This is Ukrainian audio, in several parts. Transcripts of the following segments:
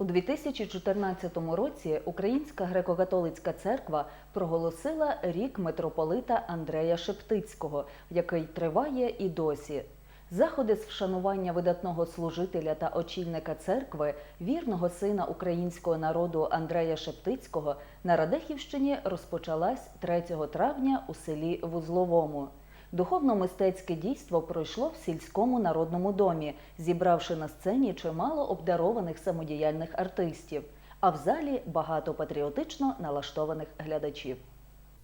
У 2014 році Українська греко-католицька церква проголосила рік митрополита Андрея Шептицького, який триває і досі. Заходи з вшанування видатного служителя та очільника церкви, вірного сина українського народу Андрея Шептицького на Радехівщині розпочалась 3 травня у селі Вузловому. Духовно-мистецьке дійство пройшло в сільському народному домі, зібравши на сцені чимало обдарованих самодіяльних артистів, а в залі багато патріотично налаштованих глядачів.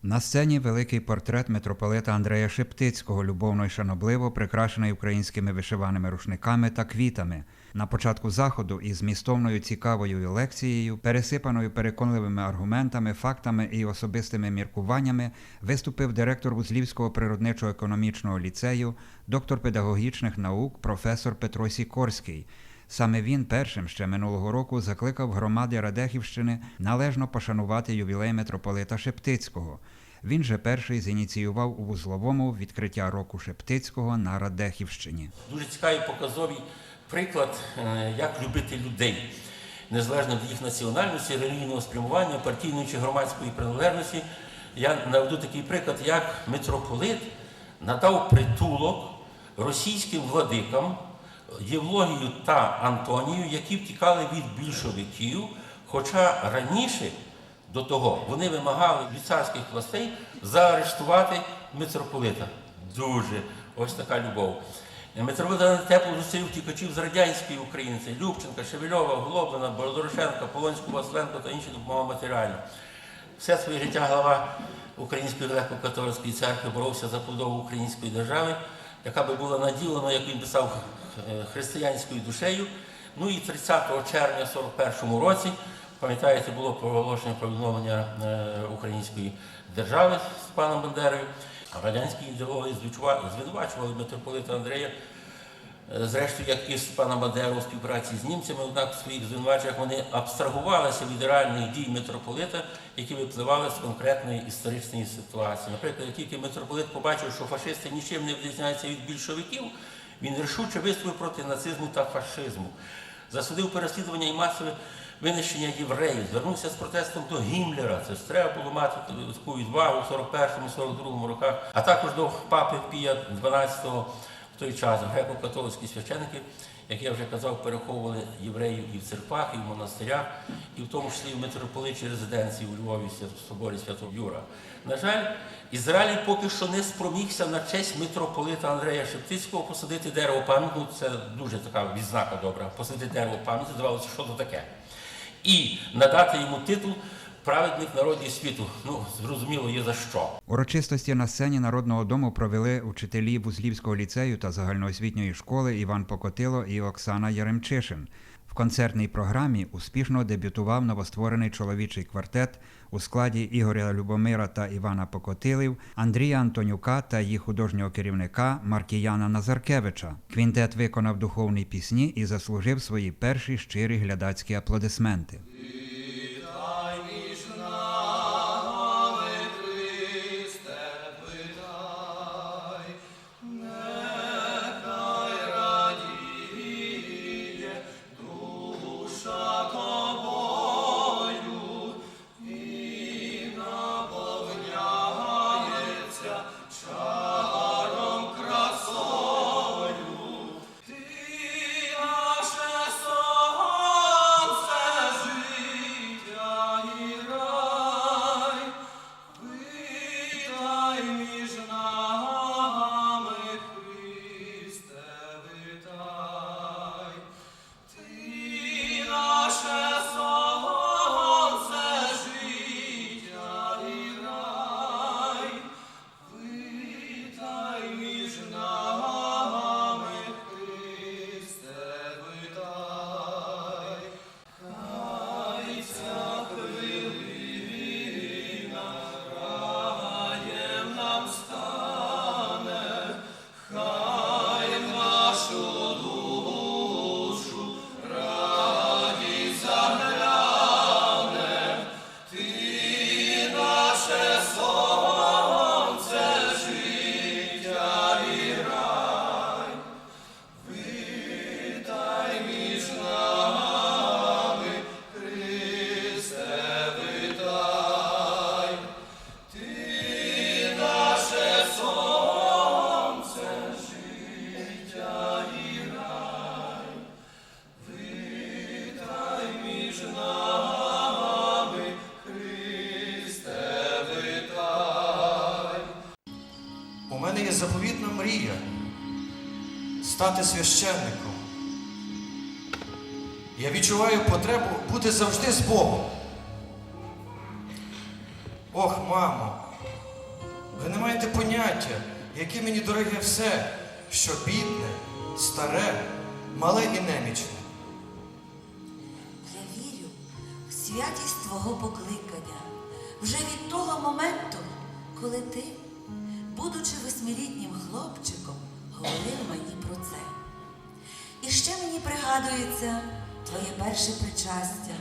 На сцені великий портрет митрополита Андрея Шептицького, любовно й шанобливо прикрашений українськими вишиваними рушниками та квітами. На початку заходу із змістовною цікавою лекцією, пересипаною переконливими аргументами, фактами і особистими міркуваннями, виступив директор Вузлівського природничо-економічного ліцею, доктор педагогічних наук, професор Петро Сікорський. Саме він першим ще минулого року закликав громади Радехівщини належно пошанувати ювілей митрополита Шептицького. Він же перший зініціював у вузловому відкриття року Шептицького на Радехівщині. Дуже цікавий показовий приклад, е, як любити людей, незалежно від їх національності, релігійного спрямування, партійної чи громадської приналежності. Я наведу такий приклад, як митрополит надав притулок російським владикам Євлогію та Антонію, які втікали від більшовиків, хоча раніше до того вони вимагали від царських властей заарештувати митрополита. Дуже ось така любов. Митрополит тепло зустрів втікачів з радянської України, Любченка, Шевельова, Глоблина, Бородорошенка, Полонську, Василенко та інші допомагав матеріально. Все своє життя глава Української греко-католицької церкви боровся за побудову української держави, яка би була наділена, як він писав, християнською душею. Ну і 30 червня 41 році, пам'ятаєте, було проголошення про відновлення е, української держави з паном Бандерою. Радянські ідеологи звинувачували митрополита Андрея Е, Зрештою, як і з паном Бандерою у співпраці з німцями, однак в своїх звинуваченнях вони абстрагувалися від реальних дій митрополита, які випливали з конкретної історичної ситуації. Наприклад, тільки митрополит побачив, що фашисти нічим не відрізняються від більшовиків, він рішуче виступив проти нацизму та фашизму, засудив переслідування і масове винищення євреїв, звернувся з протестом до Гімлера. Це ж треба було мати таку відвагу в 41-42 роках, а також до папи Пія XII в той час греко-католицькі священники, як я вже казав, переховували євреїв і в церквах, і в монастирях, і в тому числі в митрополичій резиденції у Львові в соборі Святого Юра. На жаль, Ізраїль поки що не спромігся на честь митрополита Андрея Шептицького посадити дерево пам'яті. Ну, Це дуже така відзнака добра. Посадити дерево пам'яті, здавалося, що то таке. І надати йому титул праведник народів світу. Ну, зрозуміло, є за що. Урочистості на сцені Народного дому провели учителі Вузлівського ліцею та загальноосвітньої школи Іван Покотило і Оксана Яремчишин. В концертній програмі успішно дебютував новостворений чоловічий квартет у складі Ігоря Любомира та Івана Покотилів, Андрія Антонюка та їх художнього керівника Маркіяна Назаркевича. Квінтет виконав духовні пісні і заслужив свої перші щирі глядацькі аплодисменти. Стати священником. Я відчуваю потребу бути завжди з Богом. Ох, мамо, ви не маєте поняття, яке мені дороге все, що бідне, старе, мале і немічне. Я вірю в святість твого покликання вже від того моменту, коли ти, будучи восьмилітнім хлопчиком, говорив мені про це. І ще мені пригадується твоє перше причастя.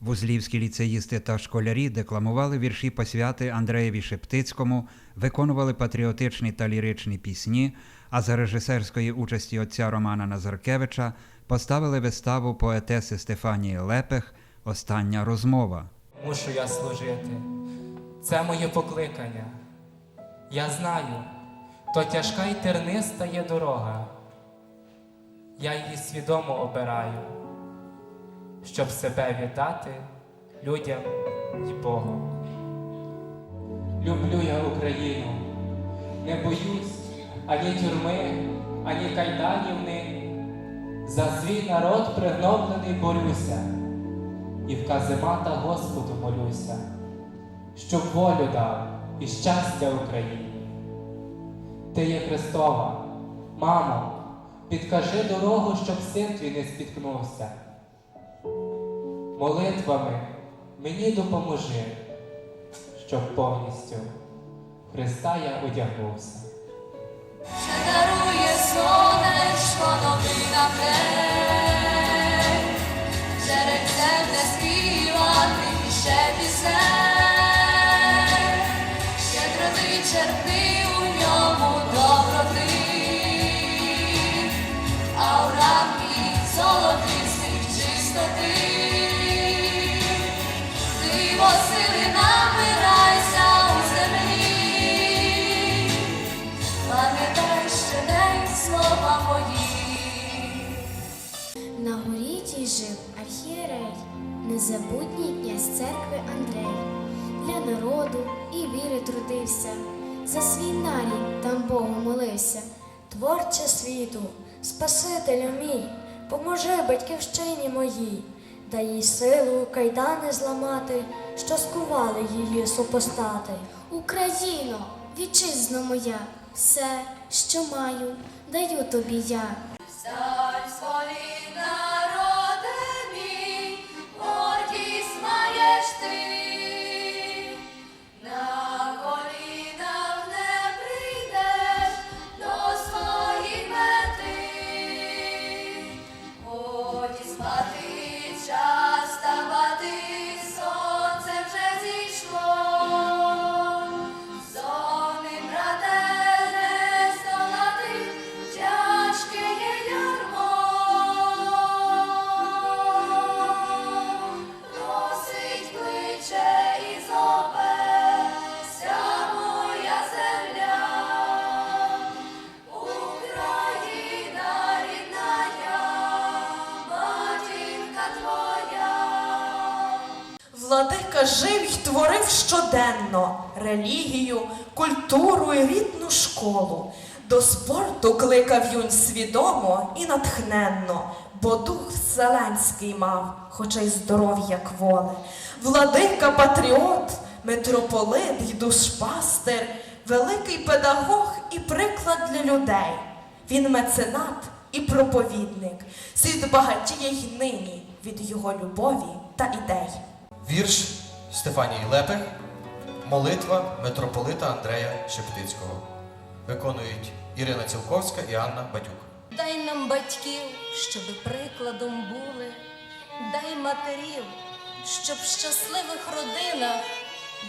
Вузлівські ліцеїсти та школярі декламували вірші посвяти Андреєві Шептицькому, виконували патріотичні та ліричні пісні, а за режисерської участі отця Романа Назаркевича поставили виставу поетеси Стефанії Лепех Остання розмова. мушу я служити. Це моє покликання. Я знаю, то тяжка й терниста є дорога. Я її свідомо обираю, щоб себе віддати людям і Богу. Люблю я Україну, не боюсь ані тюрми, ані кайданівни. За свій народ пригноблений борюся і в каземата Господу молюся, щоб волю дав і щастя Україні. Ти є Христова, мамо, підкажи дорогу, щоб син твій не спіткнувся. Молитвами мені допоможи, щоб повністю Христа я одягнувся. Чи дарує сонечко новинам день, незабутній князь церкви Андрей. Для народу і віри трудився, за свій нарід там Богу молився. Творче світу, Спасителю мій, поможи батьківщині моїй, дай їй силу кайдани зламати, що скували її супостати. Україно, вітчизно моя, все, що маю, даю тобі я. Владика жив й творив щоденно релігію, культуру і рідну школу. До спорту кликав юнь свідомо і натхненно, бо дух вселенський мав, хоча й здоров'я кволе. Владика патріот, митрополит й душпастир, великий педагог і приклад для людей. Він меценат і проповідник. Світ багатіє й нині від його любові та ідей. Вірш Стефанії Лепех, молитва митрополита Андрея Шептицького. Виконують Ірина Цілковська і Анна Бадюк. Дай нам батьків, щоб прикладом були, дай матерів, щоб в щасливих родинах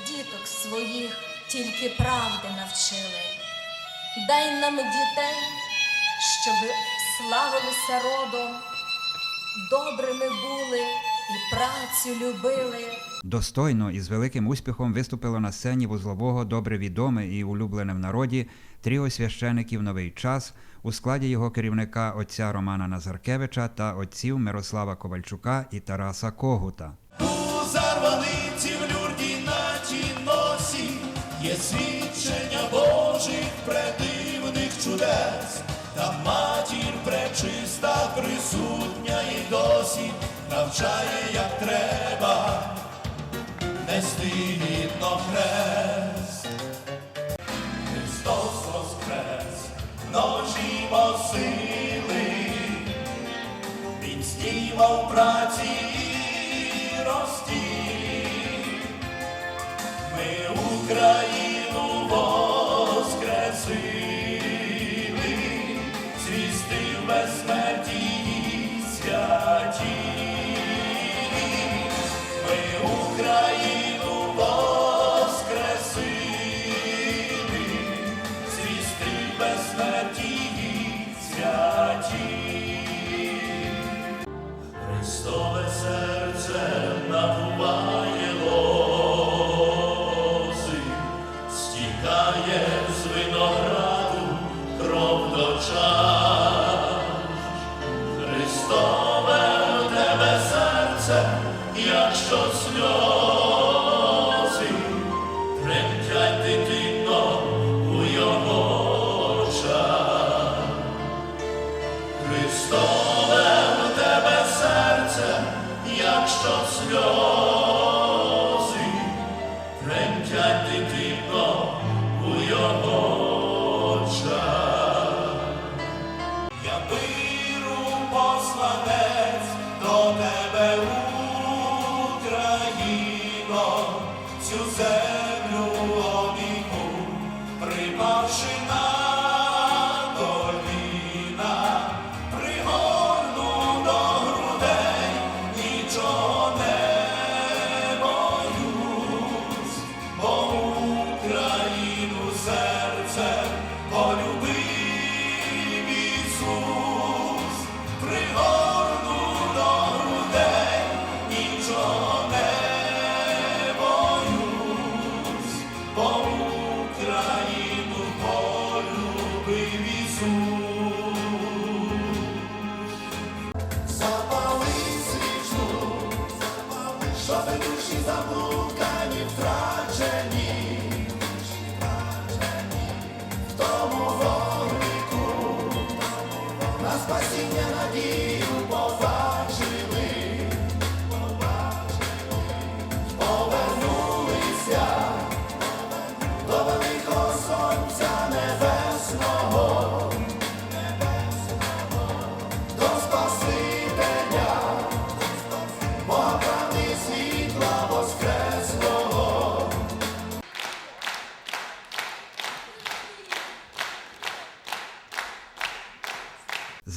діток своїх тільки правди навчили. Дай нам дітей, щоб славилися родом, добрими були працю любили. Достойно і з великим успіхом виступило на сцені вузлового добре відоме і улюблене в народі тріо священиків Новий час у складі його керівника отця Романа Назаркевича та отців Мирослава Ковальчука і Тараса Когута. У зарваниці в люрді на носі є свідчення Божих предивних чудес, та матір пречиста присутня і досі навчає, як треба. Нести гідно хрест. Христос воскрес, ночі сили, він знімав праці і якщо сльози, silêncio zero.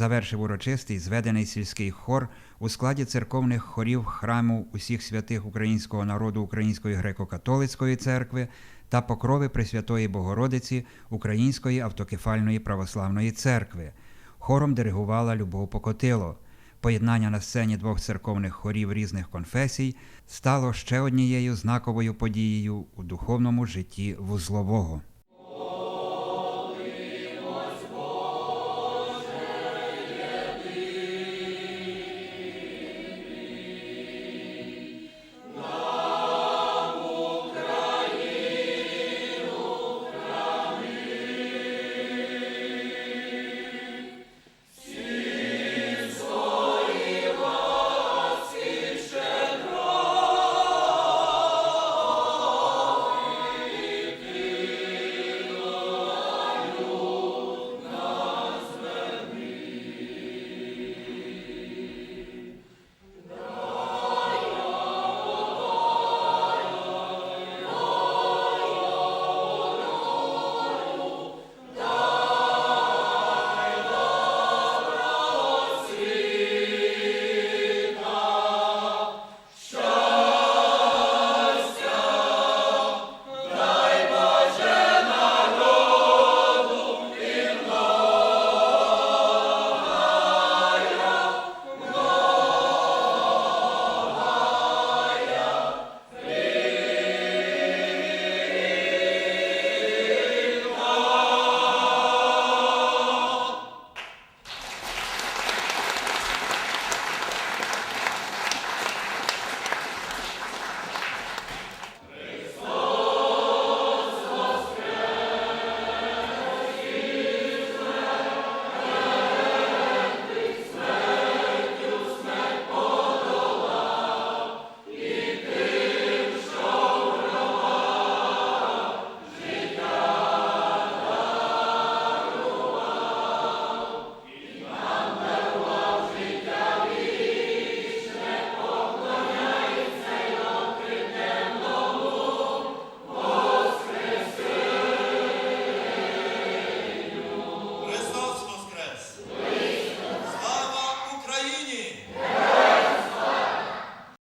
Завершив урочистий зведений сільський хор у складі церковних хорів храму усіх святих українського народу Української греко-католицької церкви та покрови Пресвятої Богородиці Української автокефальної православної церкви. Хором диригувала Любов Покотило. Поєднання на сцені двох церковних хорів різних конфесій стало ще однією знаковою подією у духовному житті вузлового.